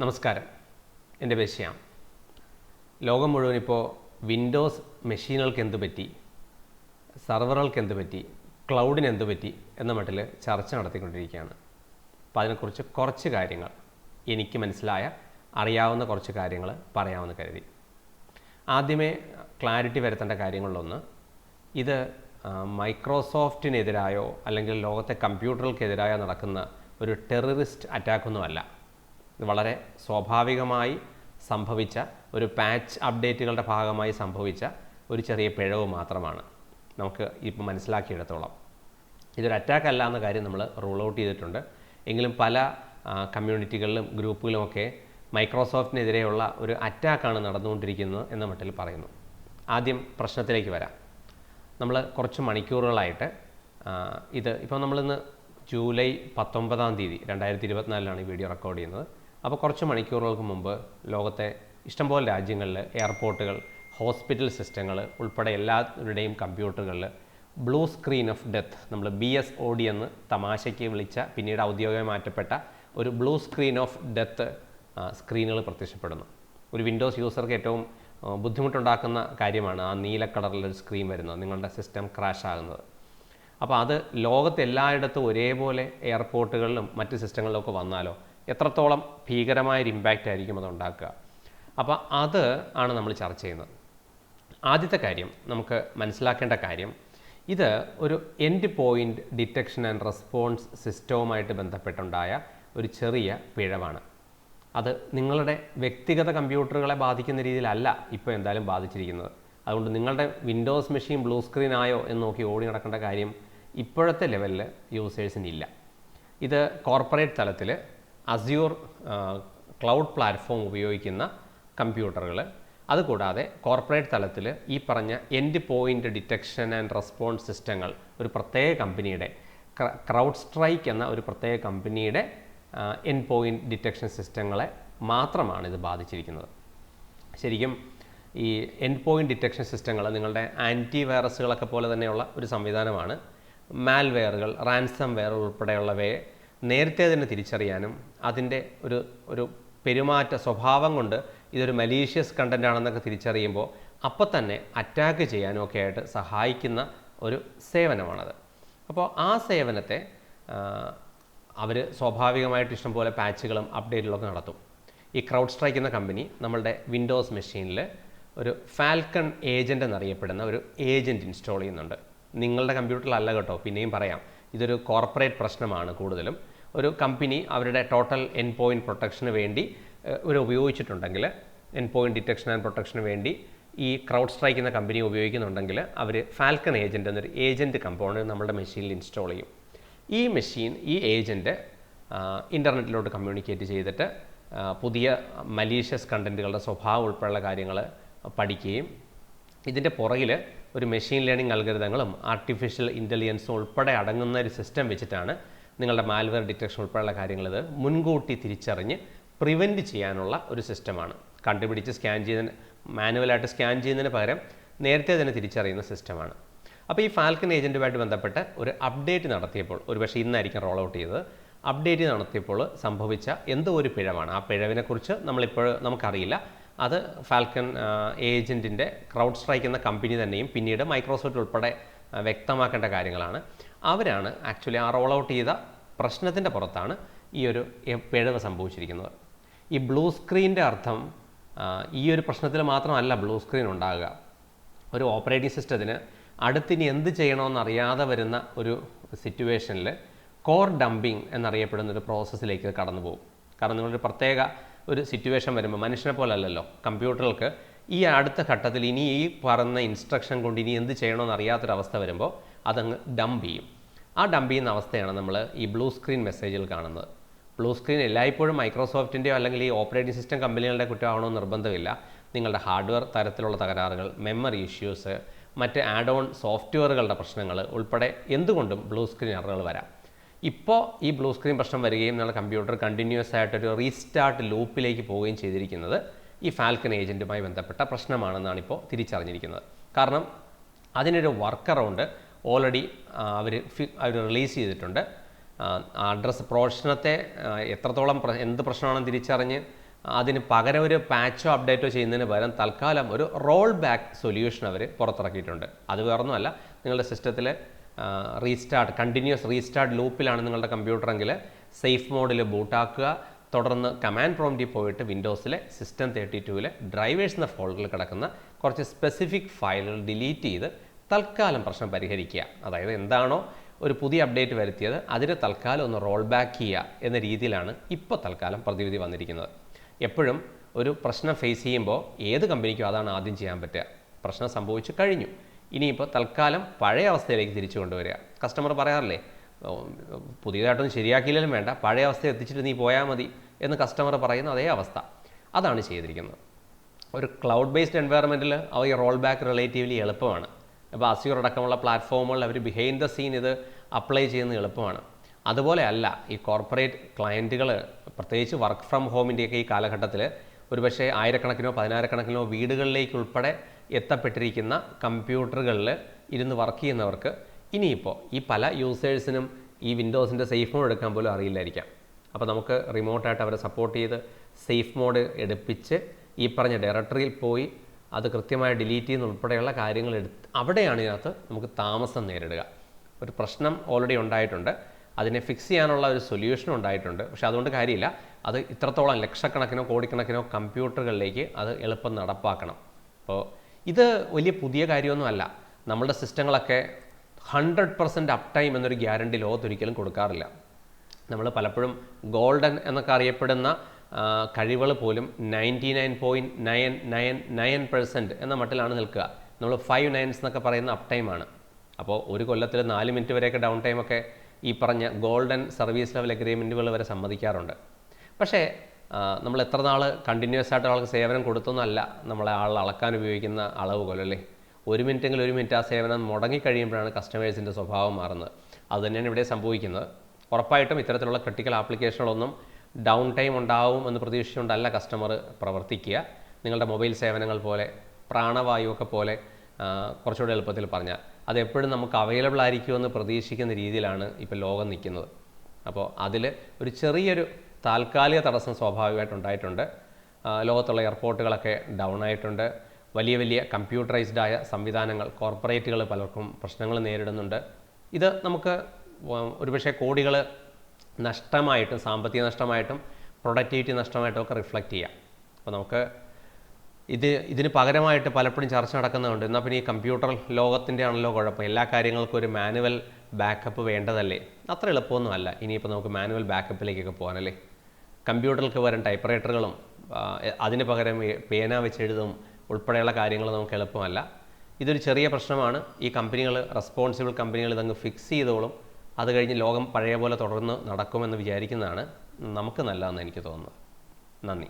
നമസ്കാരം. എന്റെ പേര് ശ്യാം. ലോകം മുഴുവൻ ഇപ്പോൾ വിൻഡോസ് മെഷീനുകൾക്ക് എന്ത് പറ്റി? സെർവറുകൾക്ക് എന്ത് പറ്റി? ക്ലൗഡിന് എന്ത് പറ്റി? എന്ന മട്ടിൽ ചർച്ച നടത്തിക്കൊണ്ടിരിക്കുകയാണ്. അപ്പോൾ അതിനെക്കുറിച്ച് കുറച്ച് കാര്യങ്ങൾ എനിക്ക് മനസ്സിലായ അറിയാവുന്ന കുറച്ച് കാര്യങ്ങൾ പറയാമെന്ന് കരുതി. ആദ്യമേ ക്ലാരിറ്റി വരുത്തേണ്ട കാര്യങ്ങളിലൊന്ന് ഇത് മൈക്രോസോഫ്റ്റിനെതിരായോ അല്ലെങ്കിൽ ലോകത്തെ കമ്പ്യൂട്ടറുകൾക്കെതിരായോ നടക്കുന്ന ഒരു ടെററിസ്റ്റ് അറ്റാക്കൊന്നുമല്ല വളരെ സ്വാഭാവികമായി സംഭവിച്ച ഒരു പാച്ച് അപ്ഡേറ്റുകളുടെ ഭാഗമായി സംഭവിച്ച ഒരു ചെറിയ പിഴവ് മാത്രമാണ്. നമുക്ക് ഇപ്പോൾ മനസ്സിലാക്കിയെടുത്തോളം. ഇതൊരു അറ്റാക്ക് അല്ല എന്ന കാര്യം നമ്മൾ റൂൾ ഔട്ട് ചെയ്തിട്ടുണ്ട്. എങ്കിലും പല കമ്മ്യൂണിറ്റികളിലും ഗ്രൂപ്പുകളുമൊക്കെ മൈക്രോസോഫ്റ്റിനെതിരെയുള്ള ഒരു അറ്റാക്കാണ് നടന്നുകൊണ്ടിരിക്കുന്നത് എന്ന മട്ടിൽ പറയുന്നു. ആദ്യം പ്രശ്നത്തിലേക്ക് വരാം. നമ്മൾ കുറച്ച് മണിക്കൂറുകളായിട്ട് ഇത് ഇപ്പോൾ നമ്മളിന്ന് ജൂലൈ പത്തൊമ്പതാം തീയതി രണ്ടായിരത്തി ഇരുപത്തിനാലിലാണ് ഈ വീഡിയോ റെക്കോർഡ് ചെയ്യുന്നത്. അപ്പോൾ കുറച്ച് മണിക്കൂറുകൾക്ക് മുമ്പ് ലോകത്തെ ഇഷ്ടംപോലെ രാജ്യങ്ങളിൽ എയർപോർട്ടുകൾ ഹോസ്പിറ്റൽ സിസ്റ്റങ്ങൾ ഉൾപ്പെടെ എല്ലാവരുടെയും കമ്പ്യൂട്ടറുകളിൽ ബ്ലൂ സ്ക്രീൻ ഓഫ് ഡെത്ത് നമ്മൾ ബി എസ് ഒ ഡി എന്ന് തമാശയ്ക്ക് വിളിച്ച പിന്നീട് ഔദ്യോഗികമായി മാറ്റപ്പെട്ട ഒരു ബ്ലൂ സ്ക്രീൻ ഓഫ് ഡെത്ത് സ്ക്രീനുകൾ പ്രത്യക്ഷപ്പെടുന്നു. ഒരു വിൻഡോസ് യൂസർക്ക് ഏറ്റവും ബുദ്ധിമുട്ടുണ്ടാക്കുന്ന കാര്യമാണ് ആ നീല കളറിലൊരു സ്ക്രീൻ വരുന്നത് നിങ്ങളുടെ സിസ്റ്റം ക്രാഷ് ആകുന്നത് അപ്പോൾ അത് ലോകത്ത് എല്ലായിടത്തും ഒരേപോലെ എയർപോർട്ടുകളിലും മറ്റ് സിസ്റ്റങ്ങളിലൊക്കെ വന്നാലോ എത്രത്തോളം ഭീകരമായ ഒരു ഇമ്പാക്റ്റ് ആയിരിക്കും അത് ഉണ്ടാക്കുക അപ്പോൾ അത് ആണ് നമ്മൾ ചർച്ച ചെയ്യുന്നത്. ആദ്യത്തെ കാര്യം നമുക്ക് മനസ്സിലാക്കേണ്ട കാര്യം ഇത് ഒരു end point detection and response സിസ്റ്റവുമായിട്ട് ബന്ധപ്പെട്ടുണ്ടായ ഒരു ചെറിയ പിഴവാണ്. അത് നിങ്ങളുടെ വ്യക്തിഗത കമ്പ്യൂട്ടറുകളെ ബാധിക്കുന്ന രീതിയിലല്ല ഇപ്പോൾ എന്തായാലും ബാധിച്ചിരിക്കുന്നത്. അതുകൊണ്ട് നിങ്ങളുടെ വിൻഡോസ് മെഷീൻ ബ്ലൂ സ്ക്രീൻ ആയോ എന്ന് നോക്കി ഓടി നടക്കേണ്ട കാര്യം ഇപ്പോഴത്തെ ലെവലിൽ യൂസേഴ്സിനില്ല ഇത് കോർപ്പറേറ്റ് തലത്തിൽ അസ്യൂർ ക്ലൗഡ് പ്ലാറ്റ്ഫോം ഉപയോഗിക്കുന്ന കമ്പ്യൂട്ടറുകൾ അതുകൂടാതെ കോർപ്പറേറ്റ് തലത്തിൽ ഈ പറഞ്ഞ end point detection and response സിസ്റ്റങ്ങൾ ഒരു പ്രത്യേക കമ്പനിയുടെ ക്രൗഡ് സ്ട്രൈക്ക് എന്ന ഒരു പ്രത്യേക കമ്പനിയുടെ എൻ പോയിന്റ് ഡിറ്റക്ഷൻ സിസ്റ്റങ്ങളെ മാത്രമാണ് ഇത് ബാധിച്ചിരിക്കുന്നത്. ശരിക്കും ഈ എൻഡ് പോയിന്റ് ഡിറ്റക്ഷൻ സിസ്റ്റങ്ങൾ നിങ്ങളുടെ ആന്റി വൈറസുകളൊക്കെ പോലെ തന്നെയുള്ള ഒരു സംവിധാനമാണ്. മാൽവെയറുകൾ റാൻസം വെയർ ഉൾപ്പെടെയുള്ളവയെ നേരത്തെ തന്നെ തിരിച്ചറിയാനും അതിന്റെ ഒരു ഒരു പെരുമാറ്റ സ്വഭാവം കൊണ്ട് ഇതൊരു മലീഷ്യസ് കണ്ടന്റ് ആണെന്നൊക്കെ തിരിച്ചറിയുമ്പോൾ അപ്പോൾ തന്നെ അറ്റാക്ക് ചെയ്യാനും ഒക്കെ ആയിട്ട് സഹായിക്കുന്ന ഒരു സേവനമാണത്. അപ്പോൾ ആ സേവനത്തെ അവർ സ്വാഭാവികമായിട്ട് ഇഷ്ടംപോലെ പാച്ചുകളും അപ്ഡേറ്റുകളൊക്കെ നടത്തും. ഈ ക്രൗഡ് സ്ട്രൈക്ക് എന്ന കമ്പനി നമ്മളുടെ വിൻഡോസ് മെഷീനിൽ ഒരു ഫാൽക്കൺ ഏജന്റ് എന്നറിയപ്പെടുന്ന ഒരു ഏജന്റ് ഇൻസ്റ്റാൾ ചെയ്യുന്നുണ്ട്. നിങ്ങളുടെ കമ്പ്യൂട്ടറിലല്ല കേട്ടോ പിന്നെയും പറയാം. ഇതൊരു കോർപ്പറേറ്റ് പ്രശ്നമാണ് കൂടുതലും. ഒരു കമ്പനി അവരുടെ ടോട്ടൽ എൻ പോയിന്റ് പ്രൊട്ടക്ഷന് വേണ്ടി ഒരു ഉപയോഗിച്ചിട്ടുണ്ടെങ്കിൽ എൻ പോയിന്റ് ഡിറ്റക്ഷൻ ആൻഡ് പ്രൊട്ടക്ഷന് വേണ്ടി ഈ ക്രൗഡ് സ്ട്രൈക്ക് എന്ന കമ്പനി ഉപയോഗിക്കുന്നുണ്ടെങ്കിൽ അവർ ഫാൽക്കൺ ഏജന്റ് എന്നൊരു ഏജന്റ് കമ്പോണന്റ് നമ്മുടെ മെഷീനിൽ ഇൻസ്റ്റാൾ ചെയ്യും. ഈ മെഷീൻ ഈ ഏജന്റ് ഇന്റർനെറ്റിലോട്ട് കമ്മ്യൂണിക്കേറ്റ് ചെയ്തിട്ട് പുതിയ മലീഷ്യസ് കണ്ടന്റുകളുടെ സ്വഭാവം ഉൾപ്പെടെയുള്ള കാര്യങ്ങൾ പഠിക്കുകയും ഇതിന്റെ പുറകിൽ ഒരു മെഷീൻ ലേണിംഗ് അൽഗരിതങ്ങളും ആർട്ടിഫിഷ്യൽ ഇന്റലിജൻസും ഉൾപ്പെടെ അടങ്ങുന്ന ഒരു സിസ്റ്റം വെച്ചിട്ടാണ് നിങ്ങളുടെ മാൽവെയർ ഡിറ്റക്ഷൻ ഉൾപ്പെടെയുള്ള കാര്യങ്ങൾ ഇത് മുൻകൂട്ടി തിരിച്ചറിഞ്ഞ് പ്രിവെന്റ് ചെയ്യാനുള്ള ഒരു സിസ്റ്റമാണ് കണ്ടുപിടിച്ച് സ്കാൻ ചെയ്തതിന് മാനുവലായിട്ട് സ്കാൻ ചെയ്യുന്നതിന് പകരം നേരത്തെ തന്നെ തിരിച്ചറിയുന്ന സിസ്റ്റമാണ് അപ്പോൾ ഈ ഫാൽക്കൺ ഏജന്റുമായിട്ട് ബന്ധപ്പെട്ട് ഒരു അപ്ഡേറ്റ് നടത്തിയപ്പോൾ ഒരുപക്ഷെ ഇന്നായിരിക്കും റോൾ ഔട്ട് ചെയ്തത്. അപ്ഡേറ്റ് നടത്തിയപ്പോൾ സംഭവിച്ച എന്തോ ഒരു പിഴവാണ്. ആ പിഴവിനെക്കുറിച്ച് നമ്മളിപ്പോൾ നമുക്കറിയില്ല. അത് ഫാൽക്കൺ ഏജന്റിന്റെ ക്രൗഡ് സ്ട്രൈക്ക് എന്ന കമ്പനി തന്നെയും പിന്നീട് മൈക്രോസോഫ്റ്റ് ഉൾപ്പെടെ വ്യക്തമാക്കേണ്ട കാര്യങ്ങളാണ്. അവരാണ് ആക്ച്വലി ആ റോൾ ഔട്ട് ചെയ്ത പ്രശ്നത്തിന്റെ പുറത്താണ് ഈ ഒരു പിഴവ് സംഭവിച്ചിരിക്കുന്നത്. ഈ ബ്ലൂ സ്ക്രീന്റെ അർത്ഥം ഈ ഒരു പ്രശ്നത്തിൽ മാത്രമല്ല ബ്ലൂ സ്ക്രീൻ ഉണ്ടാകുക. ഒരു ഓപ്പറേറ്റിംഗ് സിസ്റ്റത്തിന് അടുത്തിനി എന്ത് ചെയ്യണമെന്നറിയാതെ വരുന്ന ഒരു സിറ്റുവേഷനിൽ കോർ ഡംപിങ് എന്നറിയപ്പെടുന്ന ഒരു പ്രോസസ്സിലേക്ക് കടന്നു പോകും. കാരണം നിങ്ങളൊരു പ്രത്യേക ഒരു സിറ്റുവേഷൻ വരുമ്പോൾ മനുഷ്യനെ പോലെ അല്ലല്ലോ കമ്പ്യൂട്ടറുകൾക്ക് ഈ അടുത്ത ഘട്ടത്തിൽ ഇനി ഈ പറയുന്ന ഇൻസ്ട്രക്ഷൻ കൊണ്ട് ഇനി എന്ത് ചെയ്യണമെന്ന് അറിയാത്തൊരവസ്ഥ വരുമ്പോൾ അതങ്ങ് ഡംപ് ചെയ്യും. ആ ഡംപ് ചെയ്യുന്ന അവസ്ഥയാണ് നമ്മൾ ഈ ബ്ലൂ സ്ക്രീൻ മെസ്സേജിൽ കാണുന്നത്. ബ്ലൂ സ്ക്രീൻ എല്ലായ്പ്പോഴും മൈക്രോസോഫ്റ്റിന്റെയോ അല്ലെങ്കിൽ ഈ ഓപ്പറേറ്റിംഗ് സിസ്റ്റം കമ്പനികളുടെ കുറ്റമാവണമെന്ന് നിർബന്ധമില്ല. നിങ്ങളുടെ ഹാർഡ്വെയർ തരത്തിലുള്ള തകരാറുകൾ മെമ്മറി ഇഷ്യൂസ് മറ്റ് ആഡ് ഓൺ സോഫ്റ്റ്വെയറുകളുടെ പ്രശ്നങ്ങൾ ഉൾപ്പെടെ എന്തുകൊണ്ടും ബ്ലൂ സ്ക്രീൻ എററുകൾ വരാം. ഇപ്പോൾ ഈ ബ്ലൂ സ്ക്രീൻ പ്രശ്നം വരികയും നിങ്ങളുടെ കമ്പ്യൂട്ടർ കണ്ടിന്യൂസ് ആയിട്ടൊരു റീസ്റ്റാർട്ട് ലൂപ്പിലേക്ക് പോവുകയും ചെയ്തിരിക്കുന്നത് ഈ ഫാൽക്കൺ ഏജന്റുമായി ബന്ധപ്പെട്ട പ്രശ്നമാണെന്നാണ് ഇപ്പോൾ തിരിച്ചറിഞ്ഞിരിക്കുന്നത്. കാരണം അതിനൊരു വർക്ക് അറൗണ്ട് ഓൾറെഡി അവർ അവർ റിലീസ് ചെയ്തിട്ടുണ്ട്. അഡ്രസ്സ് പ്രശ്നത്തെ ആ, എത്രത്തോളം എന്ത് പ്രശ്നമാണെന്ന് തിരിച്ചറിഞ്ഞ് അതിന് പകരം ഒരു പാച്ചോ അപ്ഡേറ്റോ ചെയ്യുന്നതിന് പകരം തൽക്കാലം ഒരു റോൾ ബാക്ക് സൊല്യൂഷൻ അവർ പുറത്തിറക്കിയിട്ടുണ്ട്. അത് വേറൊന്നുമല്ല നിങ്ങളുടെ സിസ്റ്റത്തിൽ റീസ്റ്റാർട്ട് കണ്ടിന്യൂസ് റീസ്റ്റാർട്ട് ലൂപ്പിലാണ് നിങ്ങളുടെ കമ്പ്യൂട്ടറെങ്കിൽ സേഫ് മോഡിൽ ബൂട്ടാക്കുക തുടർന്ന് കമാൻഡ് പ്രോംറ്റിൽ പോയിട്ട് വിൻഡോസിലെ സിസ്റ്റം തേർട്ടി ടുവിലെ ഡ്രൈവേഴ്സ് എന്ന ഫോൾഡറിൽ കിടക്കുന്ന കുറച്ച് സ്പെസിഫിക് ഫയലുകൾ ഡിലീറ്റ് ചെയ്ത് തൽക്കാലം പ്രശ്നം പരിഹരിക്കുക. അതായത് എന്താണോ ഒരു പുതിയ അപ്ഡേറ്റ് വരുത്തിയത് അതിന് തൽക്കാലം ഒന്ന് റോൾ ബാക്ക് ചെയ്യുക എന്ന രീതിയിലാണ് ഇപ്പോൾ തൽക്കാലം പ്രതിവിധി വന്നിരിക്കുന്നത്. എപ്പോഴും ഒരു പ്രശ്നം ഫേസ് ചെയ്യുമ്പോൾ ഏത് കമ്പനിക്കും അതാണ് ആദ്യം ചെയ്യാൻ പറ്റുക. പ്രശ്നം സംഭവിച്ചു കഴിഞ്ഞു. ഇനിയിപ്പോൾ തൽക്കാലം പഴയ അവസ്ഥയിലേക്ക് തിരിച്ചു കൊണ്ടുവരിക. കസ്റ്റമർ പറയാറില്ലേ "ഓ, പുതിയതായിട്ടൊന്നും ശരിയാക്കിയില്ലെങ്കിലും വേണ്ട പഴയ അവസ്ഥ എത്തിച്ചിട്ട് നീ പോയാൽ മതി എന്ന് കസ്റ്റമർ പറയുന്ന അതേ അവസ്ഥ. അതാണ് ചെയ്തിരിക്കുന്നത്. ഒരു ക്ലൗഡ് ബേസ്ഡ് എൻവയറമെന്റിൽ അവ റോൾ ബാക്ക് റിലേറ്റീവ്ലി എളുപ്പമാണ്. അപ്പോൾ അസ്യൂർ അടക്കമുള്ള പ്ലാറ്റ്ഫോമുകളിൽ അവർ ബിഹൈൻഡ് ദ സീൻ ഇത് അപ്ലൈ ചെയ്യുന്നത് എളുപ്പമാണ്. അതുപോലെ അല്ല ഈ കോർപ്പറേറ്റ് ക്ലയന്റുകൾ പ്രത്യേകിച്ച് വർക്ക് ഫ്രം ഹോമിന്റെയൊക്കെ ഈ കാലഘട്ടത്തിൽ ഒരുപക്ഷെ ആയിരക്കണക്കിനോ പതിനായിരക്കണക്കിനോ വീടുകളിലേക്ക് ഉൾപ്പെടെ എത്തപ്പെട്ടിരിക്കുന്ന കമ്പ്യൂട്ടറുകളിൽ ഇരുന്ന് വർക്ക് ചെയ്യുന്നവർക്ക് ഇനിയിപ്പോൾ ഈ പല യൂസേഴ്സിനും ഈ വിൻഡോസിന്റെ സേഫ് മോഡ് എടുക്കാൻ പോലും അറിയില്ലായിരിക്കാം. അപ്പോൾ നമുക്ക് റിമോട്ടായിട്ട് അവരെ സപ്പോർട്ട് ചെയ്ത് സേഫ് മോഡ് എടുപ്പിച്ച് ഈ പറഞ്ഞ ഡയറക്ടറിയിൽ പോയി അത് കൃത്യമായി ഡിലീറ്റ് ചെയ്യുന്ന ഉൾപ്പെടെയുള്ള കാര്യങ്ങൾ എടുത്ത് അവിടെയാണ് ഇതിനകത്ത് നമുക്ക് താമസം നേരിടുക. ഒരു പ്രശ്നം ഓൾറെഡി ഉണ്ടായിട്ടുണ്ട്. അതിനെ ഫിക്സ് ചെയ്യാനുള്ള ഒരു സൊല്യൂഷൻ ഉണ്ടായിട്ടുണ്ട്. പക്ഷേ അതുകൊണ്ട് കാര്യമില്ല. അത് ഇത്രത്തോളം ലക്ഷക്കണക്കിനോ കോടിക്കണക്കിനോ കമ്പ്യൂട്ടറുകളിലേക്ക് അത് എളുപ്പം നടപ്പാക്കണം. അപ്പോൾ ഇത് വലിയ പുതിയ കാര്യമൊന്നുമല്ല നമ്മളുടെ സിസ്റ്റങ്ങളൊക്കെ ഹൺഡ്രഡ് പെർസെന്റ് അപ് ടൈം എന്നൊരു ഗ്യാരണ്ടി ലോകത്തൊരിക്കലും കൊടുക്കാറില്ല. നമ്മൾ പലപ്പോഴും ഗോൾഡൻ എന്നൊക്കെ അറിയപ്പെടുന്ന കഴിവുകൾ പോലും ninety nine point nine nine nine percent എന്ന മട്ടിലാണ് നിൽക്കുക. നമ്മൾ ഫൈവ് നയൻസ് എന്നൊക്കെ പറയുന്ന അപ് ടൈമാണ് അപ്പോൾ ഒരു കൊല്ലത്തിൽ നാല് മിനിറ്റ് വരെയൊക്കെ ഡൗൺ ടൈമൊക്കെ ഈ പറഞ്ഞ ഗോൾഡൻ സർവീസ് ലെവൽ അഗ്രിമെന്റുകൾ വരെ സമ്മതിക്കാറുണ്ട്. പക്ഷേ നമ്മൾ എത്ര നാൾ കണ്ടിന്യൂസ് ആയിട്ട് ആൾക്ക് സേവനം കൊടുത്തൊന്നല്ല നമ്മളെ ആൾ അളക്കാൻ ഉപയോഗിക്കുന്ന അളവുകൾ അല്ലേ? ഒരു മിനിറ്റെങ്കിലും ഒരു മിനിറ്റ് ആ സേവനം മുടങ്ങിക്കഴിയുമ്പോഴാണ് കസ്റ്റമേഴ്സിന്റെ സ്വഭാവം മാറുന്നത്. അതുതന്നെയാണ് ഇവിടെ സംഭവിക്കുന്നത്. ഉറപ്പായിട്ടും ഇത്തരത്തിലുള്ള ക്രിട്ടിക്കൽ ആപ്ലിക്കേഷനുകളൊന്നും ഡൗൺ ടൈം ഉണ്ടാവും എന്ന് പ്രതീക്ഷിച്ചുകൊണ്ടല്ല കസ്റ്റമർ പ്രവർത്തിക്കുക. നിങ്ങളുടെ മൊബൈൽ സേവനങ്ങൾ പോലെ പ്രാണവായുവൊക്കെ പോലെ കുറച്ചുകൂടെ എളുപ്പത്തിൽ പറഞ്ഞാൽ അത് എപ്പോഴും നമുക്ക് അവൈലബിൾ ആയിരിക്കുമെന്ന് പ്രതീക്ഷിക്കുന്ന രീതിയിലാണ് ഇപ്പോൾ ലോകം നിൽക്കുന്നത്. അപ്പോൾ അതിൽ ഒരു ചെറിയൊരു താൽക്കാലിക തടസ്സം സ്വാഭാവികമായിട്ട് ഉണ്ടായിട്ടുണ്ട്. ലോകത്തുള്ള എയർപോർട്ടുകളൊക്കെ ഡൗൺ ആയിട്ടുണ്ട്. വലിയ വലിയ കമ്പ്യൂട്ടറൈസ്ഡ് ആയ സംവിധാനങ്ങൾ കോർപ്പറേറ്റുകൾ പലർക്കും പ്രശ്നങ്ങൾ നേരിടുന്നുണ്ട്. ഇത് നമുക്ക് ഒരുപക്ഷെ കോടികൾ നഷ്ടമായിട്ടും സാമ്പത്തിക നഷ്ടമായിട്ടും പ്രൊഡക്ടിവിറ്റി നഷ്ടമായിട്ടും ഒക്കെ റിഫ്ലക്റ്റ് ചെയ്യാം. അപ്പോൾ നമുക്ക് ഇത് ഇതിന് പകരമായിട്ട് പലപ്പോഴും ചർച്ച നടക്കുന്നുണ്ട്. എന്നാൽ പിന്നെ ഈ കമ്പ്യൂട്ടർ ലോകത്തിന്റെ ആണല്ലോ കുഴപ്പം. എല്ലാ കാര്യങ്ങൾക്കും ഒരു മാനുവൽ ബാക്കപ്പ് വേണ്ടതല്ലേ? അത്ര എളുപ്പമൊന്നും അല്ല ഇനിയിപ്പോൾ നമുക്ക് മാനുവൽ ബാക്കപ്പിലേക്കൊക്കെ പോകാനല്ലേ? കമ്പ്യൂട്ടറിലേക്ക് വരും ടൈപ്പ് റൈറ്ററുകളും അതിന് പകരം പേന വെച്ചെഴുതും ഉൾപ്പെടെയുള്ള കാര്യങ്ങൾ നമുക്ക് എളുപ്പമല്ല. ഇതൊരു ചെറിയ പ്രശ്നമാണ്. ഈ കമ്പനികൾ റെസ്പോൺസിബിൾ കമ്പനികൾ ഇതങ്ങ് ഫിക്സ് ചെയ്തോളും. അത് കഴിഞ്ഞ് ലോകം പഴയ പോലെ തുടർന്ന് നടക്കുമെന്ന് വിചാരിക്കുന്നതാണ് നമുക്ക് നല്ലതെന്ന് എനിക്ക് തോന്നുന്നത്. നന്ദി.